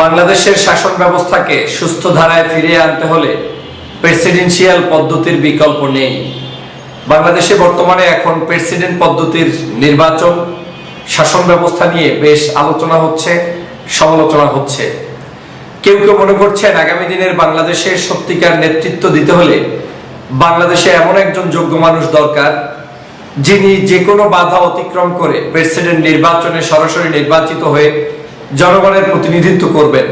বাংলাদেশের শাসন ব্যবস্থাকে সুস্থ ধারায় ফিরিয়ে আনতে হলে প্রেসিডেন্সিয়াল পদ্ধতির বিকল্প নেই। বাংলাদেশে বর্তমানে এখন প্রেসিডেন্ট পদ্ধতির নির্বাচন, শাসন ব্যবস্থা নিয়ে বেশ আলোচনা হচ্ছে, সমালোচনা হচ্ছে। কেউ কেউ মনে করছেন আগামী দিনের বাংলাদেশে সত্যিকার নেতৃত্ব দিতে হলে বাংলাদেশে এমন একজন যোগ্য মানুষ দরকার, যিনি যে কোনো বাধা অতিক্রম করে প্রেসিডেন্ট নির্বাচনে সরাসরি নির্বাচিত হয়ে জনগণের প্রতিনিধিত্ব করবেন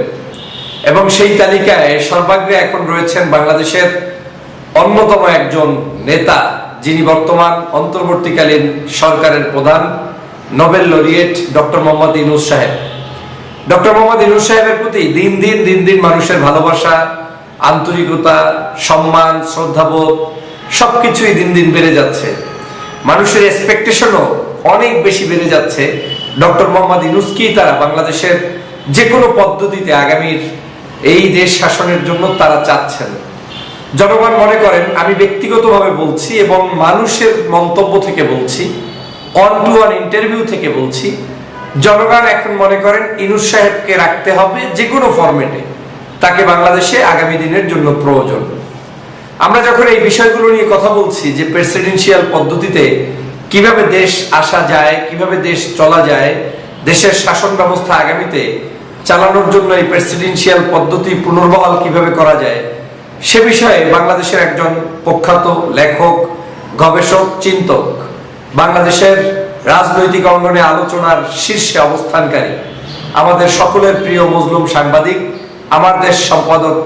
এবং সেই তালিকায় সর্বাগ্রে এখন রয়েছেন বাংলাদেশের অন্যতম একজন নেতা, যিনি বর্তমান অন্তর্বর্তীকালীন সরকারের প্রধান, Nobel laureate doctor Mohammad Yunus সাহেব। ডক্টর মোহাম্মদ ইনুস সাহেবের প্রতি দিন দিন দিন দিন মানুষের ভালোবাসা, আন্তরিকতা, সম্মান, শ্রদ্ধাবোধ, সবকিছুই দিন দিন বেড়ে যাচ্ছে। মানুষের এক্সপেকটেশনও অনেক বেশি বেড়ে যাচ্ছে। ডক্টর মোহাম্মদ ইনুসকেই তারা বাংলাদেশের যে কোনো পদ্ধতিতে আগামীর এই দেশ শাসনের জন্য তারা চাচ্ছেন? জনগণ মনে করেন, আমি ব্যক্তিগতভাবে বলছি এবং মানুষের মন্তব্য থেকে বলছি অন টু অন ইন্টারভিউ থেকে বলছি, জনগণ এখন মনে করেন ইনুস সাহেবকে রাখতে হবে যে কোনো ফরম্যাটে তাকে বাংলাদেশে আগামী দিনের জন্য প্রয়োজন। আমরা যখন এই বিষয়গুলো নিয়ে কথা বলছি, যে প্রেসিডেন্সিয়াল পদ্ধতিতে কীভাবে দেশ আসা যায়, কীভাবে দেশ চলা যায়, দেশের শাসন ব্যবস্থা আগামীতে চালানোর জন্য এই প্রেসিডেন্সিয়াল পদ্ধতি পুনর্বহাল কীভাবে করা যায়, সে বিষয়ে বাংলাদেশের একজন প্রখ্যাত লেখক, গবেষক, চিন্তক, বাংলাদেশের রাজনৈতিক অঙ্গনে আলোচনার শীর্ষে অবস্থানকারী, আমাদের সকলের প্রিয় মজলুম সাংবাদিক, আমার দেশ সম্পাদক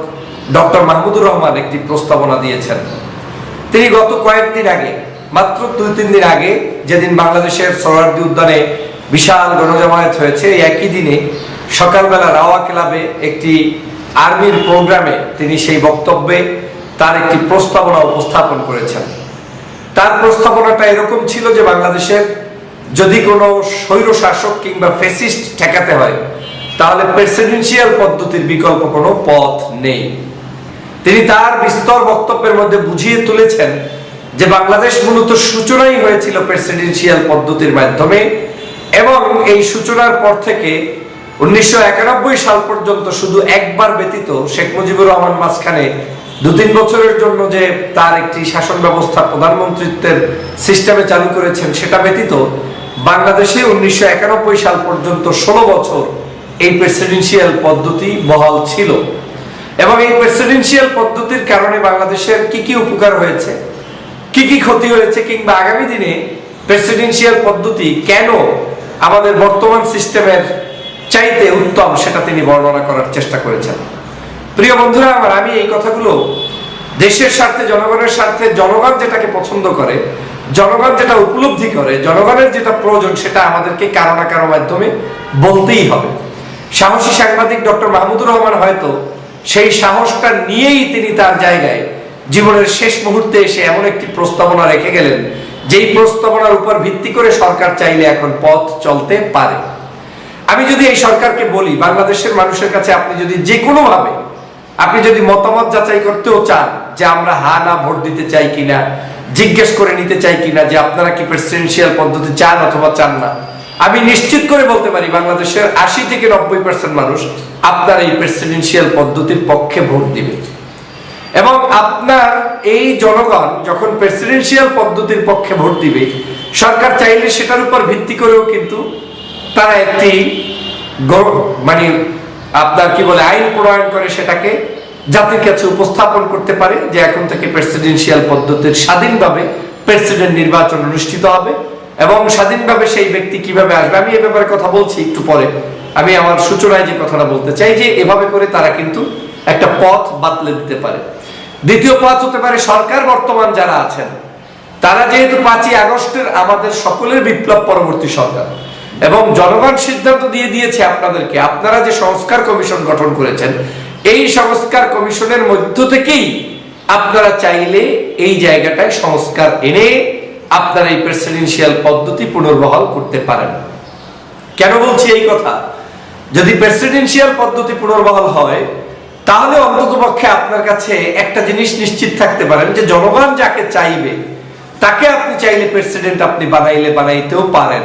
ডক্টর মাহমুদুর রহমান একটি প্রস্তাবনা দিয়েছেন। তিনি গত কয়েকদিন আগে মাত্র দুই, তিন দিন আগে যেদিন বাংলাদেশের সোহরার্দি উদ্যানে বিশাল গণজমায়েত হয়েছে একই দিনে সকালবেলা রাওয়া ক্লাবে একটি আর্মির প্রোগ্রামে তিনি সেই বক্তব্যে তার একটি প্রস্তাবনা উপস্থাপন করেছেন। তার প্রস্তাবনাটা এরকম ছিল যে বাংলাদেশের যদি কোনো স্বৈর শাসক কিংবা ফেসিস্ট ঠেকাতে হয়, তাহলে প্রেসিডেন্সিয়াল পদ্ধতির বিকল্প কোনো পথ নেই। তিনি তার বিস্তর বক্তব্যের মধ্যে বুঝিয়ে তুলেছেন যে বাংলাদেশ মূলত সূচনাই হয়েছিল প্রেসিডেন্সিয়াল পদ্ধতির মাধ্যমে এবং এই সূচনার পর থেকে উনিশশো একানব্বই সাল পর্যন্ত শুধু একবার ব্যতীত শেখ মুজিবুর রহমান মাঝখানে দু তিন বছরের জন্য যে তার একটি শাসন ব্যবস্থা প্রধানমন্ত্রিত্বের সিস্টেমে চালু করেছেন, সেটা ব্যতীত বাংলাদেশে উনিশশো একানব্বই সাল পর্যন্ত ষোলো বছর এই প্রেসিডেন্সিয়াল পদ্ধতি বহাল ছিল। এবং এই প্রেসিডেন্সিয়াল পদ্ধতির কারণে বাংলাদেশের কি কি উপকার হয়েছে? কি কি ক্ষতি হয়েছে কিংবা আগামী দিনে প্রেসিডেন্সিয়াল পদ্ধতি কেন আমাদের বর্তমান সিস্টেমের চাইতে উত্তম সেটা তিনি বর্ণনা করার চেষ্টা করেছেন। প্রিয় বন্ধুরা, আমার আমি এই কথাগুলো দেশের স্বার্থে, জনগণের স্বার্থে, জনগণ যেটাকে পছন্দ করে, জনগণ যেটা উপলব্ধি করে, জনগণের যেটা প্রয়োজন সেটা আমাদেরকে কারও না কারও মাধ্যমে বলতেই হবে। সাহসী সাংবাদিক ডক্টর মাহমুদুর রহমান হয়তো সেই সাহসটা নিয়েই তিনি তার জায়গায় জীবনের শেষ মুহূর্তে এসে এমন একটি প্রস্তাবনা রেখে গেলেন, যেই প্রস্তাবনার উপর ভিত্তি করে সরকার চাইলে এখন পথ চলতে পারে। আমি যদি এই সরকারকে বলি, বাংলাদেশের মানুষের কাছে আপনি যদি যে কোনো ভাবে আপনি যদি মতামত যাচাই করতেও চান যে আমরা হা না ভোট দিতে চাই কিনা, জিজ্ঞেস করে নিতে চাই কিনা যে আপনারা কি প্রেসিডেন্সিয়াল পদ্ধতি চান অথবা চান না, আমি নিশ্চিত করে বলতে পারি বাংলাদেশের আশি থেকে নব্বই পার্সেন্ট মানুষ আপনার এই প্রেসিডেন্সিয়াল পদ্ধতির পক্ষে ভোট দিবে। এবং আপনার এই জনগণ যখন প্রেসিডেন্সিয়াল পদ্ধতির পক্ষে ভোট দিবে, সরকার চাইলে সেটার উপর ভিত্তি করেও কিন্তু তারা একটি মানে আপনার কি বলে, আইন প্রণয়ন করে সেটাকে জাতির কাছে উপস্থাপন করতে পারে, যে এখন থেকে প্রেসিডেন্সিয়াল পদ্ধতির স্বাধীনভাবে প্রেসিডেন্ট নির্বাচন অনুষ্ঠিত হবে এবং স্বাধীনভাবে সেই ব্যক্তি কীভাবে আসবে। আমি এ ব্যাপারে কথা বলছি একটু পরে। আমি আমার সূচনায় যে কথাটা বলতে চাই যে এভাবে করে তারা কিন্তু একটা পথ বাতলে দিতে পারে। দ্বিতীয় পথ হতে পারে সরকার, বর্তমান যারা আছেন। তারা যেহেতু পাঁচই আগস্টের আমাদের সকলের বিপ্লব পরবর্তী সরকার। এবং জনগণ সিদ্ধান্ত দিয়ে দিয়েছে আপনাদেরকে, আপনারা যে সংস্কার কমিশন গঠন করেছেন, এই সংস্কার কমিশনের মধ্য থেকেই আপনারা চাইলে এই জায়গাটায় সংস্কার এনে আপনারা এই প্রেসিডেন্সিয়াল পদ্ধতি পুনর্বহাল করতে পারেন। কেন বলছি এই কথা? যদি প্রেসিডেন্সিয়াল পদ্ধতি পুনর্বহাল হয় তাহলে অন্ততপক্ষে আপনার কাছে একটা জিনিস নিশ্চিত থাকতে পারেন যে জনগণ যাকে চাইবে, তাকে আপনি চাইলে প্রেসিডেন্ট আপনি বানাইলে বানাইতেও পারেন।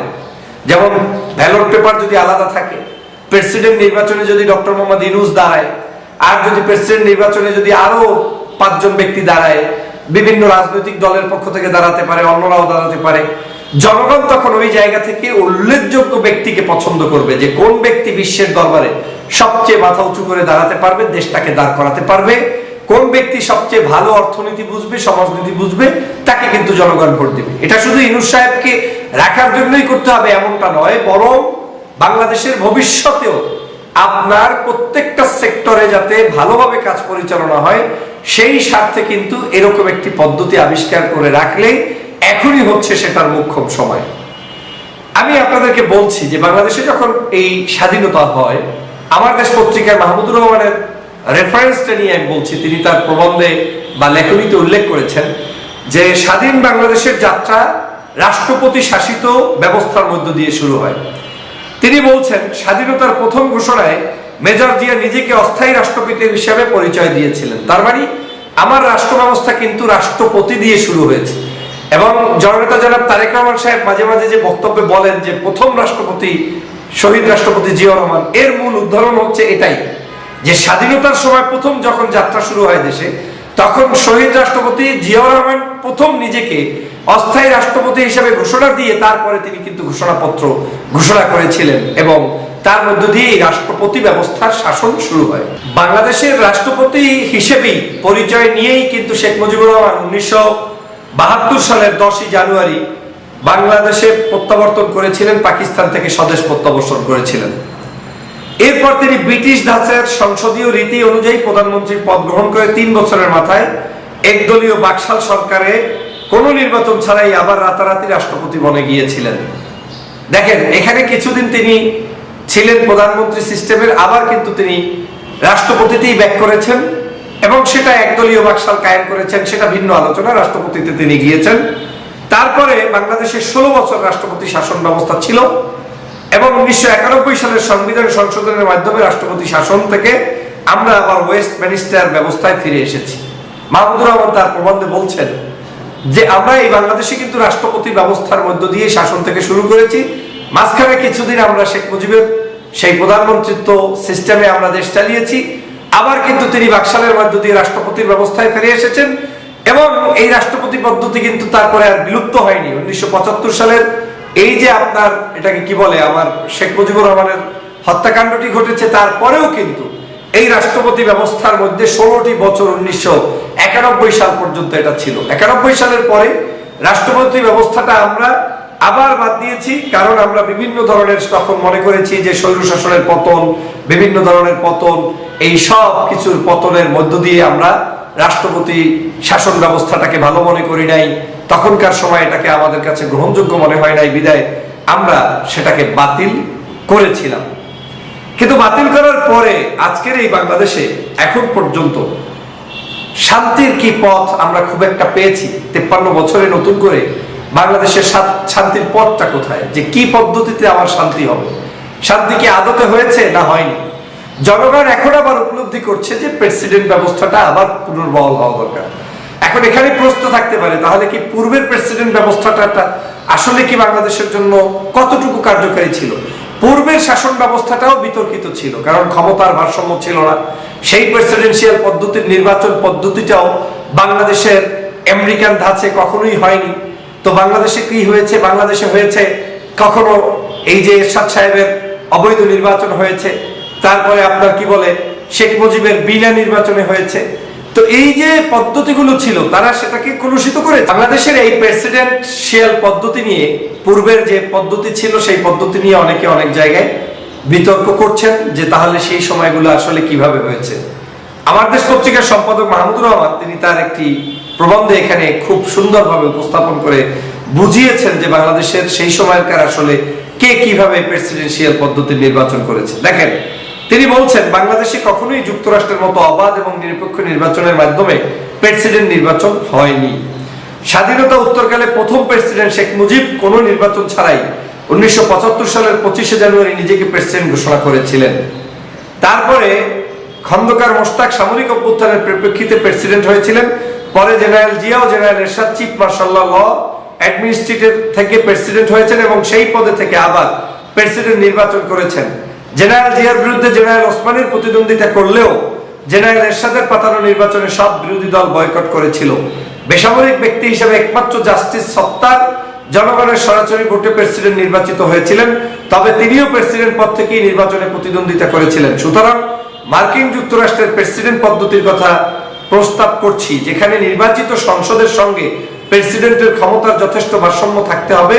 যেমন ব্যালট পেপার যদি আলাদা থাকে প্রেসিডেন্ট নির্বাচনে যদি ডক্টর মোহাম্মদ ইনুস দাঁড়ায়, আর যদি প্রেসিডেন্ট নির্বাচনে যদি আরও পাঁচজন ব্যক্তি দাঁড়ায়, বিভিন্ন রাজনৈতিক দলের পক্ষ থেকে দাঁড়াতে পারে, অন্যরাও দাঁড়াতে পারে জনগণ তখন ওই জায়গা থেকে উল্লেখযোগ্য ব্যক্তিকে পছন্দ করবে যে কোন ব্যক্তি বিশ্বের দরবারে সবচেয়ে মাথা উঁচু করে দাঁড়াতে পারবে, দেশটাকে দাঁড় করাতে পারবে। কোন ব্যক্তি সবচেয়ে ভালো অর্থনীতি বুঝবে, সমাজনীতি বুঝবে, তাকে কিন্তু জনগণ ভোট দেবে। এটা শুধু ইনুস সাহেবকে রাখার জন্যই করতে হবে, এমনটা নয়, বরং বাংলাদেশের ভবিষ্যতেও আপনার প্রত্যেকটা সেক্টরে যাতে ভালোভাবে কাজ পরিচালনা হয়, সেই স্বার্থে কিন্তু এরকম একটি পদ্ধতি আবিষ্কার করে রাখলে এখনই হচ্ছে সেটার মুখ্যম সময়। আমি আপনাদেরকে বলছি যে বাংলাদেশে যখন এই স্বাধীনতা হয়, আমার দেশ পত্রিকায় মাহমুদুর রহমানের রেফারেন্সটা নিয়ে আমি বলছি, তিনি তার প্রবন্ধে বা লেখনীতে উল্লেখ করেছেন যে স্বাধীন বাংলাদেশের যাত্রা রাষ্ট্রপতি শাসিত ব্যবস্থার মধ্য দিয়ে শুরু হয়। তিনি বলছেন, স্বাধীনতার প্রথম ঘোষণায় মেজর জিয়া নিজেকে অস্থায়ী রাষ্ট্রপতি হিসাবে পরিচয় দিয়েছিলেন। তার মানে আমার রাষ্ট্র ব্যবস্থা কিন্তু রাষ্ট্রপতি দিয়ে শুরু হয়েছে। এবং জননেতা জনাব তারেক রহমান সাহেব মাঝে মাঝে যে বক্তব্যে বলেন যে প্রথম রাষ্ট্রপতি, শহীদ রাষ্ট্রপতি জিয়া রহমান, এর মূল উদাহরণ হচ্ছে এটাই, যে স্বাধীনতার সময় প্রথম যখন যাত্রা শুরু হয় দেশে, তখন শহীদ রাষ্ট্রপতি জিয়াউর রহমান প্রথম নিজেকে অস্থায়ী রাষ্ট্রপতি হিসেবে ঘোষণা দিয়ে তারপরে তিনি কিন্তু ঘোষণাপত্র ঘোষণা করেছিলেন এবং তার মধ্য দিয়ে রাষ্ট্রপতি ব্যবস্থার শাসন শুরু হয়। বাংলাদেশের রাষ্ট্রপতি হিসেবেই পরিচয় নিয়েই কিন্তু শেখ মুজিবুর রহমান উনিশশো বাহাত্তর সালের দশই জানুয়ারি বাংলাদেশে প্রত্যাবর্তন করেছিলেন, পাকিস্তান থেকে স্বদেশ প্রত্যাবর্তন করেছিলেন। এরপর তিনি ব্রিটিশ ধাঁচের সংসদীয় রীতি অনুযায়ী প্রধানমন্ত্রীর পদ গ্রহণ করে তিন বছরের মাথায় একদলীয় বাকশাল সরকারে কোনো নির্বাচন ছাড়াই আবার রাতারাতি রাষ্ট্রপতি বনে গিয়েছিলেন। দেখেন, এখানে কিছুদিন তিনি ছিলেন প্রধানমন্ত্রী সিস্টেমের, আবার কিন্তু তিনি রাষ্ট্রপতিতেই ব্যাক করেছেন। এবং সেটা একদলীয় বাকশাল কায়েম করেছেন, সেটা ভিন্ন আলোচনা, রাষ্ট্রপতিতে তিনি গিয়েছেন। তারপরে বাংলাদেশের ষোলো বছর রাষ্ট্রপতি শাসন ব্যবস্থা ছিল এবং উনিশশো একানব্বই সালের সংবিধান সংশোধনের মাধ্যমে রাষ্ট্রপতি শাসন থেকে আমরা আবার ওয়েস্ট মিনিস্টার ব্যবস্থায় ফিরে এসেছি। মাহমুদুর রহমান তার প্রবন্ধে বলছেন যে, আমরা এই বাংলাদেশে কিন্তু রাষ্ট্রপতি ব্যবস্থার মধ্য দিয়ে শাসন থেকে শুরু করেছি। মাঝখানে কিছুদিন আমরা শেখ মুজিবের, সেই প্রধানমন্ত্রিত্ব সিস্টেমে আমরা দেশ চালিয়েছি। আবার কিন্তু তিনি বাকশালের মধ্য দিয়ে রাষ্ট্রপতির ব্যবস্থায় ফিরে এসেছেন এবং এই রাষ্ট্রপতি পদ্ধতি কিন্তু তারপরে আর বিলুপ্ত হয়নি। উনিশশো পঁচাত্তর সালের এই যে আপনার এটাকে কি বলে, আমার শেখ মুজিবুর রহমানের হত্যাকাণ্ডটি ঘটেছে, তারপরেও কিন্তু এই রাষ্ট্রপতি ব্যবস্থার মধ্যে ষোলোটি বছর উনিশশো একানব্বই সাল পর্যন্ত এটা ছিল। একানব্বই সালের পরে রাষ্ট্রপতি ব্যবস্থাটা আমরা আবার বাদ দিয়েছি, কারণ আমরা বিভিন্ন ধরনের তখন মনে করেছি যে স্বৈর শাসনের পতন বিভিন্ন ধরনের পতন, এই সব কিছুর পতনের মধ্য দিয়ে আমরা রাষ্ট্রপতি শাসন ব্যবস্থাটাকে ভালো মনে করি নাই, তখনকার সময় এটাকে আমাদের কাছে গ্রহণযোগ্য মনে হয় নাই, বিদায় আমরা সেটাকে বাতিল করেছিলাম। কিন্তু বাতিল করার পরে আজকের এই বাংলাদেশে এখন পর্যন্ত শান্তির কি পথ আমরা খুব একটা পেয়েছি? তেপ্পান্ন বছরে নতুন করে বাংলাদেশের শান্তির পথটা কোথায়? যে কি পদ্ধতিতে আমার শান্তি হবে? শান্তি কি আদতে হয়েছে না হয়নি। জনগণ এখন আবার উপলব্ধি করছে যে প্রেসিডেন্ট ব্যবস্থাটা আবার পুনর্বহাল হওয়া দরকার। এখন এখানে প্রশ্ন থাকতে পারে, তাহলে কি পূর্বের প্রেসিডেন্ট ব্যবস্থাটা আসলে কি বাংলাদেশের জন্য কতটুকু কার্যকারী ছিল? পূর্বের শাসন ব্যবস্থাটাও বিতর্কিত ছিল, কারণ ক্ষমতার ভারসাম্য ছিল না। সেই প্রেসিডেন্সিয়াল পদ্ধতির নির্বাচন পদ্ধতিটাও বাংলাদেশের আমেরিকান ধাঁচে কখনোই হয়নি। তো বাংলাদেশে কি হয়েছে? বাংলাদেশে হয়েছে কখনো এই যে এরশাদ সাহেবের অবৈধ নির্বাচন হয়েছে। তারপরে আপনার কি বলে, শেখ মুজিবের বিনা নির্বাচনে হয়েছে। তো এই যে পদ্ধতিগুলো ছিল, তারা সেটাকে কলুষিত করে বাংলাদেশের এই প্রেসিডেন্সিয়াল পদ্ধতি নিয়ে, পূর্বের যে পদ্ধতি ছিল, সেই পদ্ধতি নিয়ে অনেকে অনেক জায়গায় বিতর্ক করছেন যে তাহলে সেই সময়গুলো আসলে কীভাবে হয়েছে। আমার দেশ পত্রিকার সম্পাদক মাহমুদুর রহমান, তিনি তার একটি প্রবন্ধে এখানে খুব সুন্দরভাবে উপস্থাপন করে বুঝিয়েছেন যে বাংলাদেশের সেই সময়কার আসলে কে কীভাবে প্রেসিডেন্সিয়াল পদ্ধতির নির্বাচন করেছে? দেখেন, তিনি বলছেন, বাংলাদেশে কখনোই যুক্তরাষ্ট্রের মতো অবাধ এবং নিরপেক্ষ নির্বাচনের মাধ্যমে প্রেসিডেন্ট নির্বাচন হয়নি। স্বাধীনতা উত্তরকালে প্রথম প্রেসিডেন্ট শেখ মুজিব কোনো নির্বাচন ছাড়াই উনিশশো পঁচাত্তর সালের পঁচিশে জানুয়ারি নিজেকে প্রেসিডেন্ট ঘোষণা করেছিলেন। তারপরে খন্দকার মোশতাক সামরিক অভ্যুত্থানের পরিপ্রেক্ষিতে প্রেসিডেন্ট হয়েছিলেন। পরে general Xiao general Ershad chief martial law administrator থেকে প্রেসিডেন্ট হয়েছেন এবং সেই পদে থেকে আবার প্রেসিডেন্ট নির্বাচন করেছেন। জেনারেল জিয়ার বিরুদ্ধে জেনারেল ওসমানের প্রতিদ্বন্দ্বিতা করলেও জেনারেল এরশাদের পাতানো নির্বাচনে সব বিরোধী দল বয়কট করেছিল। বেসামরিক ব্যক্তি হিসেবে একমাত্র জাস্টিস সত্তার জনগণের সরাসরি ভোটে প্রেসিডেন্ট নির্বাচিত হয়েছিলেন, তবে তিনিও প্রেসিডেন্ট পদ থেকেই নির্বাচনে প্রতিদ্বন্দ্বিতা করেছিলেন। সুতরাং মার্কিন যুক্তরাষ্ট্রের প্রেসিডেন্ট পদ্ধতির কথা প্রস্তাব করছি, যেখানে নির্বাচিত সংসদের সঙ্গে প্রেসিডেন্টের ক্ষমতার যথেষ্ট ভারসাম্য থাকতে হবে।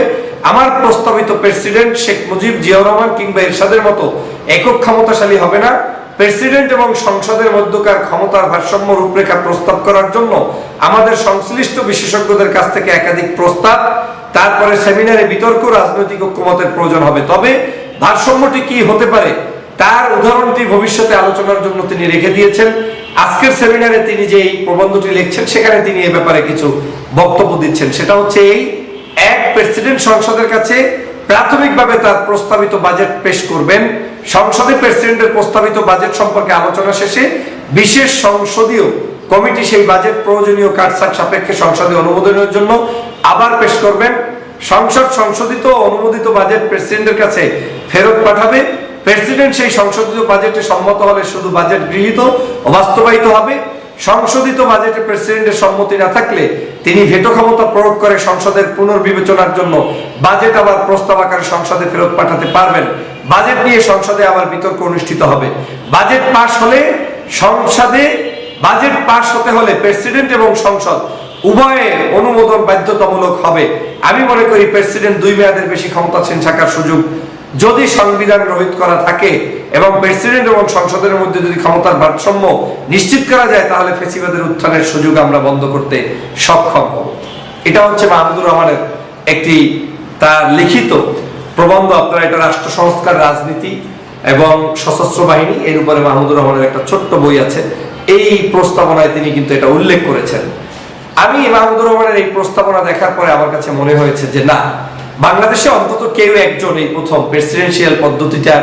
আমার প্রস্তাবিত প্রেসিডেন্ট শেখ মুজিব জিয়াউর রহমান কিংবা এরশাদের মতো একক ক্ষমতাশালী হবে না। প্রেসিডেন্ট এবং সংসদের মধ্যকার ক্ষমতার ভারসাম্য রূপরেখা প্রস্তাব করার জন্য আমাদের সংশ্লিষ্ট বিশেষজ্ঞদের কাছ থেকে একাধিক প্রস্তাব, তারপরে সেমিনারে বিতর্ক, রাজনৈতিক ঐক্যমতের প্রয়োজন হবে। তবে ভারসাম্যটি কি হতে পারে, তার উদাহরণটি ভবিষ্যতে আলোচনার জন্য তিনি রেখে দিয়েছেন। আজকের সেমিনারে তিনি যে এই প্রবন্ধটি লিখছেন, সেখানে তিনি এ ব্যাপারে কিছু বক্তব্য দিচ্ছেন। সেটা হচ্ছে এই, এক প্রেসিডেন্ট সংসদের কাছে প্রাথমিকভাবে তার প্রস্তাবিত বাজেট পেশ করবেন। সংসদে প্রেসিডেন্টের প্রস্তাবিত বাজেট সম্পর্কে আলোচনা শেষে বিশেষ সংসদীয় কমিটি সেই বাজেট প্রয়োজনীয় কাটছাট সাপেক্ষে সংসদে অনুমোদনের জন্য আবার পেশ করবেন। সংসদ সংশোধিত অনুমোদিত বাজেট প্রেসিডেন্টের কাছে ফেরত পাঠাবে। প্রেসিডেন্ট সেই সংশোধিত বাজেটে সম্মত হলে শুধু বাজেট গৃহীত ও বাস্তবায়িত হবে। সংশোধিত বাজেটে প্রেসিডেন্টের সম্মতি না থাকলে তিনি ভেটো ক্ষমতা প্রয়োগ করে সংসদের পুনর্বিবেচনার জন্য বাজেট আবার প্রস্তাব আকারে সংসদে ফেরত পাঠাতে পারবেন। বাজেট নিয়ে সংসদে আবার বিতর্ক অনুষ্ঠিত হবে। বাজেট পাশ হলে সংসদে, বাজেট পাশ হতে হলে প্রেসিডেন্ট এবং সংসদ উভয়ের অনুমোদন বাধ্যতামূলক হবে। আমি মনে করি প্রেসিডেন্ট দুই মেয়াদের বেশি ক্ষমতাসীন থাকার সুযোগ যদি সংবিধান রহিত করা থাকে এবং প্রেসিডেন্ট এবং সংসদের মধ্যে যদি ক্ষমতার ভারসাম্য নিশ্চিত করা যায়, তাহলে ফেসিবাদের উত্থানের সুযোগ আমরা বন্ধ করতে সক্ষম হব। এটা হচ্ছে মাহমুদুর রহমানের একটি তার লিখিত প্রবন্ধ। আপনারা এটা রাষ্ট্র সংস্কার, রাজনীতি এবং সশস্ত্র বাহিনী, এর উপরে মাহমুদুর রহমানের একটা ছোট্ট বই আছে। এই প্রস্তাবনায় তিনি কিন্তু এটা উল্লেখ করেছেন। আমি মাহমুদুর রহমানের এই প্রস্তাবনা দেখার পরে আমার কাছে মনে হয়েছে যে না বাংলাদেশে অন্তত কেউ একজন এই প্রথম প্রেসিডেন্সিয়াল পদ্ধতিটার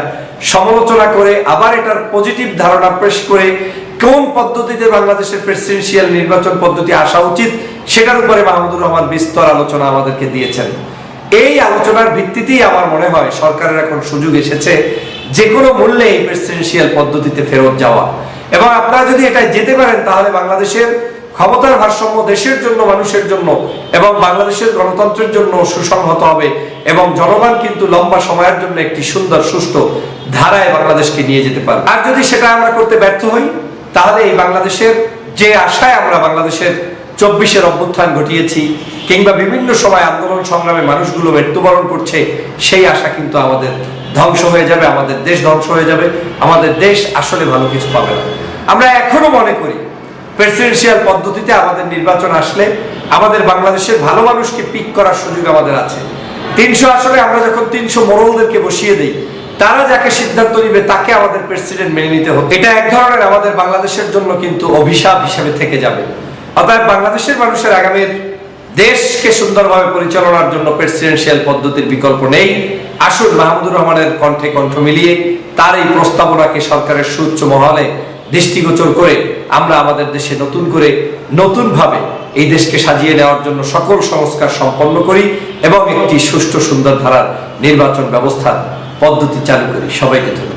সমালোচনা করে, আবার এটার পজিটিভ ধারণা পেশ করে কোন পদ্ধতিতে বাংলাদেশের প্রেসিডেন্সিয়াল নির্বাচন পদ্ধতি আসা উচিত, সেটার উপরে মাহমুদুর রহমান বিস্তর আলোচনা আমাদেরকে দিয়েছেন। এই আলোচনার ভিত্তিতেই আমার মনে হয় সরকারের এখন সুযোগ এসেছে যে কোনো মূল্যে এই প্রেসিডেন্সিয়াল পদ্ধতিতে ফেরত যাওয়া। এবং আপনারা যদি এটা যেতে পারেন, তাহলে বাংলাদেশের ক্ষমতার ভারসাম্য দেশের জন্য, মানুষের জন্য এবং বাংলাদেশের গণতন্ত্রের জন্য সুসংহত হবে এবং জনগণ কিন্তু লম্বা সময়ের জন্য একটি সুন্দর, সুষ্ঠু ধারায় বাংলাদেশকে নিয়ে যেতে পারে আর যদি সেটা আমরা করতে ব্যর্থ হই, তাহলে এই বাংলাদেশের যে আশায় আমরা বাংলাদেশের চব্বিশের অভ্যুত্থান ঘটিয়েছি কিংবা বিভিন্ন সময় আন্দোলন সংগ্রামে মানুষগুলো মৃত্যুবরণ করছে, সেই আশা কিন্তু আমাদের ধ্বংস হয়ে যাবে, আমাদের দেশ ধ্বংস হয়ে যাবে, আমাদের দেশ আসলে ভালো কিছু পাবে না। আমরা এখনও মনে করি প্রেসিডেন্সিয়াল পদ্ধতিতে আমাদের নির্বাচন আসলে, আমাদের বাংলাদেশের ভালো মানুষকে পিক করার সুযোগ আমাদের আছে। তিনশো আসলে আমরা যখন তিনশো মোড়লদেরকে বসিয়ে দিই, তারা যাকে সিদ্ধান্ত নিবে, তাকে আমাদের প্রেসিডেন্ট মেনে নিতে হবে। এটা এক ধরনের আমাদের বাংলাদেশের জন্য কিন্তু অভিশাপ হিসেবে থেকে যাবে। অতএব বাংলাদেশের মানুষের আগামীর দেশকে সুন্দরভাবে পরিচালনার জন্য প্রেসিডেন্সিয়াল পদ্ধতির বিকল্প নেই। আসুন মাহমুদুর রহমানের কণ্ঠে কণ্ঠ মিলিয়ে তার এই প্রস্তাবনাকে সরকারের সুউচ্চ মহলে দৃষ্টিগোচর করে আমরা আমাদের দেশে নতুন করে নতুনভাবে এই দেশকে সাজিয়ে নেওয়ার জন্য সকল সংস্কার সম্পন্ন করি এবং একটি সুষ্ঠু সুন্দর ধারার নির্বাচন ব্যবস্থার পদ্ধতি চালু করি। সবাইকে ধন্যবাদ।